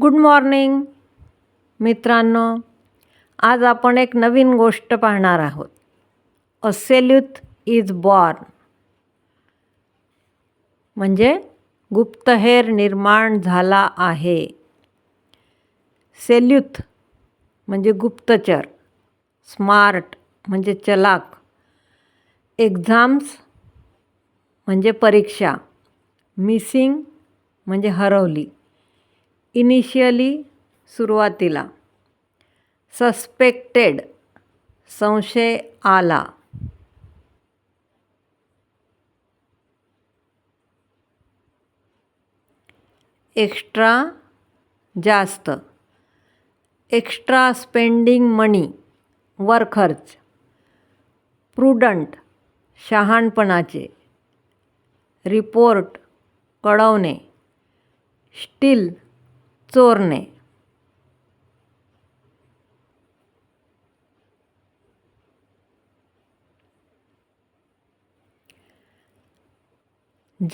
Good morning मित्रांनो. आज आपण एक नवीन गोष्ट पाहणार आहोत. अ सेल्यूथ इज बॉर्न म्हणजे गुप्तहेर निर्माण झाला आहे. सेल्यूथ म्हणजे गुप्तचर. स्मार्ट म्हणजे चलाक. एक्झाम्स म्हणजे परीक्षा. मिसिंग म्हणजे हरवली. इनिशियली सुरुवातीला. सस्पेक्टेड संशय आला. एक्स्ट्रा जास्त. एक्स्ट्रा स्पेंडिंग मनी वर खर्च. प्रुडंट शहाणपणाचे. रिपोर्ट कळवणे. Steal चोरणे.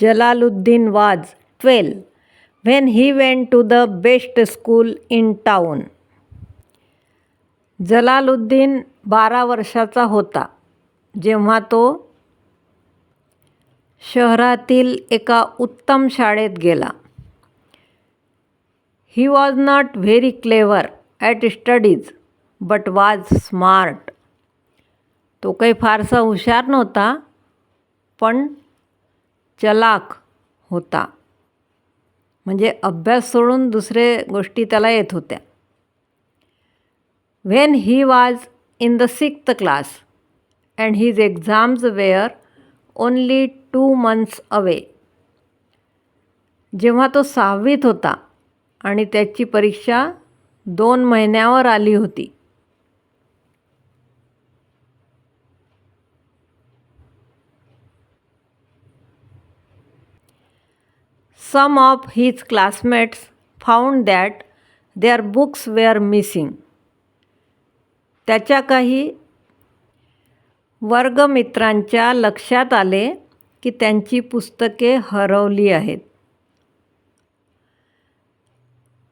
Jalaluddin was twelve when he went to the best school in town Jalaluddin बारा वर्षाचा होता. जेव्हा तो शहरातील एका उत्तम शाळेत गेला. He was not very clever at studies but was smart तो काही फारसा हुशार नव्हता पण चलाक होता. म्हणजे अभ्यास सोडून दुसरे गोष्टी त्याला येत होत्या. When he was in the sixth class and his exams were only two months away जेव्हा तो सहावीत होता आणि त्याची परीक्षा दोन महिन्यावर आली होती. Some of his classmates found that their books were missing त्याच्या काही वर्गमित्रांच्या लक्षात आले की त्यांची पुस्तके हरवली आहेत.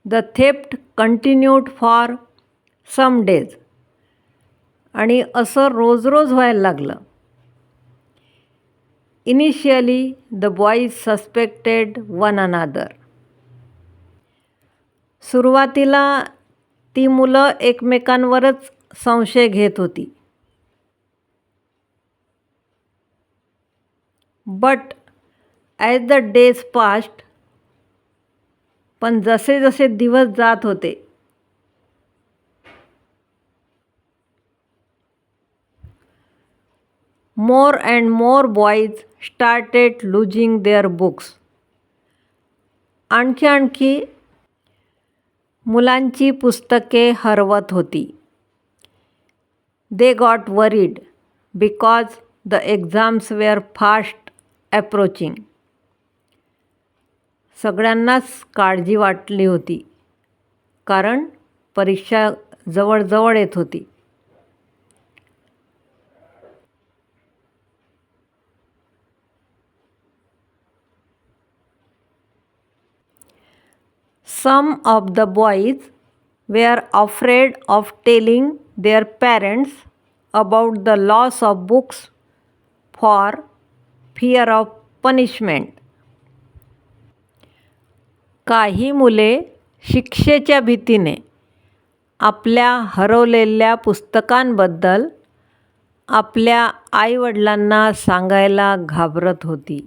The theft continued for some days. आणि असं रोज रोज व्हायला लागलं. Initially the boys suspected one another सुरुवातीला ती मुलं एकमेकांवरच संशय घेत होती. But as the days passed पण जसे जसे दिवस जात होते. More and more boys started losing their books आणखी आणखी मुलांची पुस्तके हरवत होती. They got worried because the exams were fast approaching सगळ्यांनाच काळजी वाटली होती. कारण परीक्षा जवळजवळ येत होती. Some of the boys were afraid of telling their parents about the loss of books for fear of punishment काही मुले शिक्षेच्या भीतीने आपल्या हरवलेल्या पुस्तकांबद्दल आपल्या आईवडिलांना सांगायला घाबरत होती.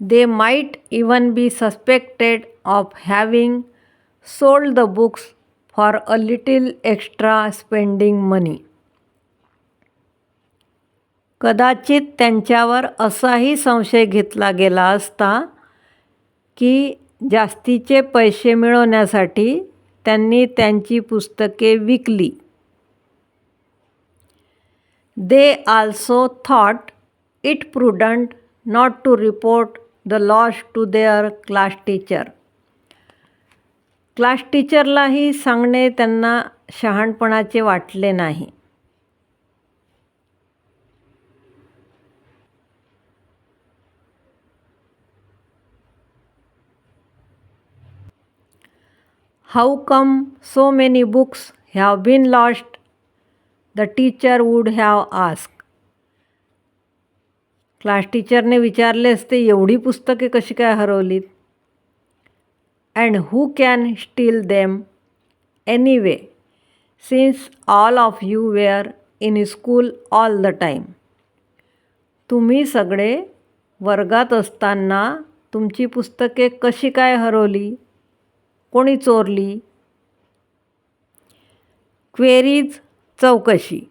They might even be suspected of having sold the books for a little extra spending money कदाचित त्यांच्यावर असाही संशय घेतला गेला असता की जास्तीचे पैसे मिळवण्यासाठी त्यांनी त्यांची पुस्तके विकली. They also thought it prudent not to report the loss to their class teacher class टीचरलाही सांगणे त्यांना शहाणपणाचे वाटले नाही. How come so many books have been lost the teacher would have ask class टीचरने विचारले असते एवढी पुस्तके कशी काय हरवलीत? And who can steal them anyway since all of you were in school all the time तुम्ही सगळे वर्गात असताना तुमची पुस्तके कशी काय हरवली? कोणी चोरली? क्वेरीज चौकशी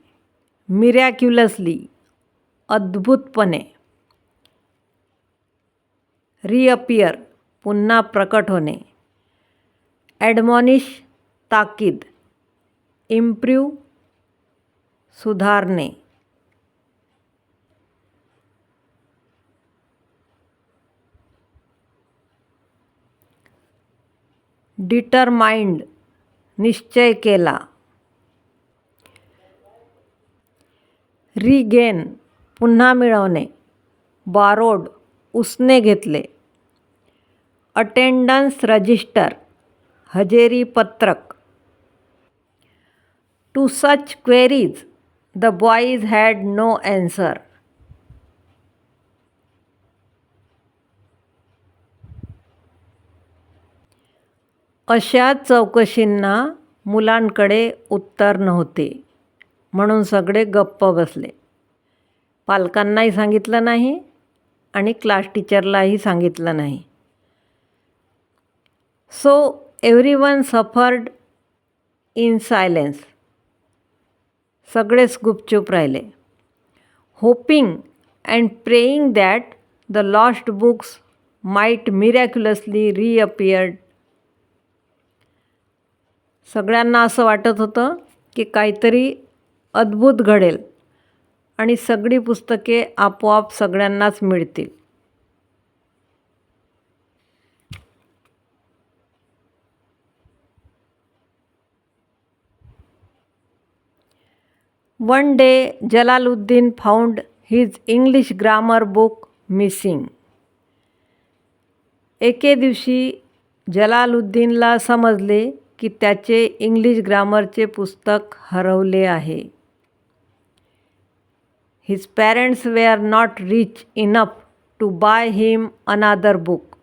मिरॅक्युलसली अद्भुतपणे. रिअपियर पुन्हा प्रकट होणे. ॲडमॉनिश ताकीद इम्प्रूव सुधारणे. डिटरमाइंड निश्चय केला. रिगेन पुन्हा मिळवणे. बारोड उसने घेतले. अटेंडन्स रजिस्टर हजेरी पत्रक. To such queries the boys had no answer अशा चौकशींना मुलांकडे उत्तर नव्हते. म्हणून सगळे गप्प बसले. पालकांनाही सांगितलं नाही आणि क्लास टीचरलाही सांगितलं नाही. So every one suffered in silence सगळेच गुपचूप राहिले. Hoping and praying that the lost books might miraculously reappeared सगळ्यांना असं वाटत होतं की काहीतरी अद्भुत घडेल आणि सगळी पुस्तके आपोआप सगळ्यांनाच मिळतील. One day Jalaluddin found his English grammar book missing एके दिवशी जलालुद्दीनला समजले की त्याचे इंग्लिश ग्रामरचे पुस्तक हरवले आहे. His parents were not rich enough to buy him another book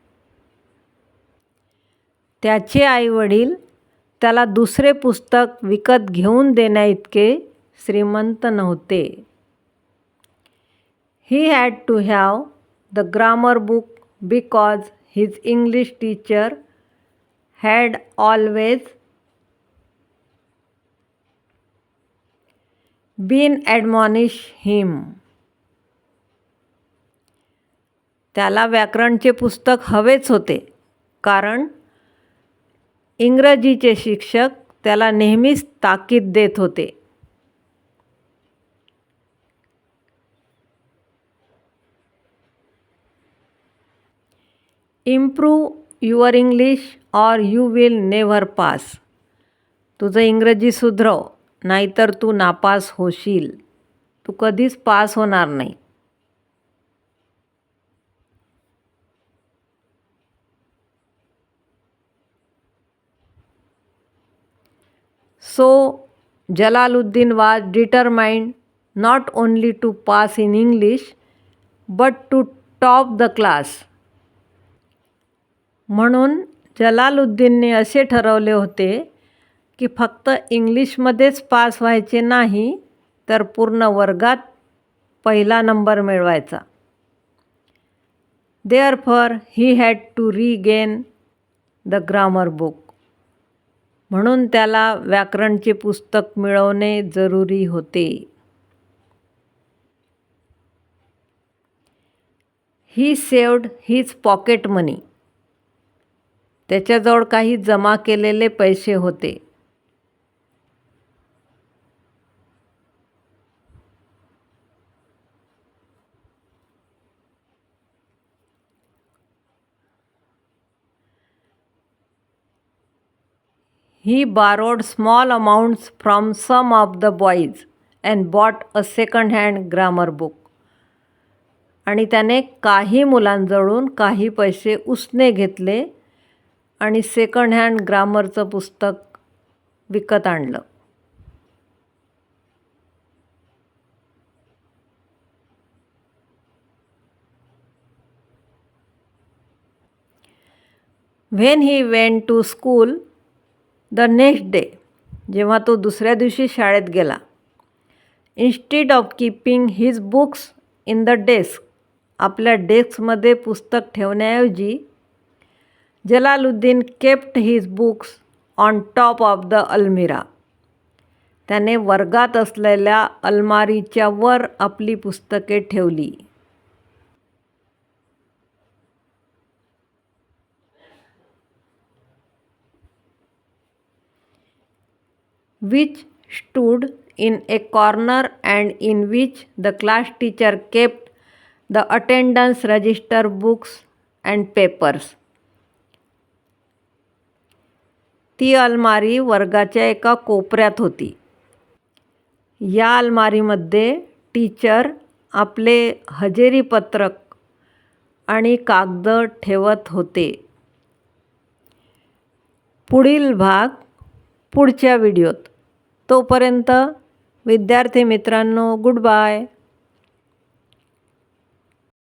त्याचे आईवडील त्याला दुसरे पुस्तक विकत घेऊन देण्याइतके श्रीमंत नव्हते. He had to have the grammar book because his English teacher had always been admonish him त्याला व्याकरणचे पुस्तक हवेच होते. कारण इंग्रजीचे शिक्षक त्याला नेहमीच ताकीद देत होते. Improve your English or you will never pass. तुझं इंग्रजी सुधरव नाहीतर तू नापास होशील. तू कधीच पास होणार नाही. So Jalaluddin was determined not only to pass in English but to top the class म्हणून जलालुद्दीनने असे ठरवले होते की फक्त इंग्लिशमध्येच पास व्हायचे नाही तर पूर्ण वर्गात पहिला नंबर मिळवायचा. Therefore he had to regain the grammar book म्हणून त्याला व्याकरणचे पुस्तक मिळवणे जरुरी होते. He saved his pocket money त्याच्याजवळ काही जमा केलेले पैसे होते. He borrowed small amounts from some of the boys and bought a second hand grammar book आणि त्याने काही मुलांजवळून काही पैसे उसने घेतले आणि सेकंड हँड ग्रामरचं पुस्तक विकत आणलं. When he went to school the next day जेव्हा तो दुसऱ्या दिवशी शाळेत गेला instead of keeping his books in the desk आपल्या डेस्कमध्ये पुस्तक ठेवण्याऐवजी Jalaluddin kept his books on top of the अल्मिरा त्याने वर्गात असलेल्या अलमारीच्या वर आपली पुस्तके ठेवली. Which stood in a corner and in which the class teacher kept the attendance register books and papers ती अलमारी वर्गाच्या एका कोपऱ्यात होती. या अलमारीमध्ये टीचर आपले हजेरी पत्रक आणि कागद ठेवत होते. पुढील भाग पुढच्या व्हिडिओत. तोपर्यंत विद्यार्थी मित्रांनो गुड बाय.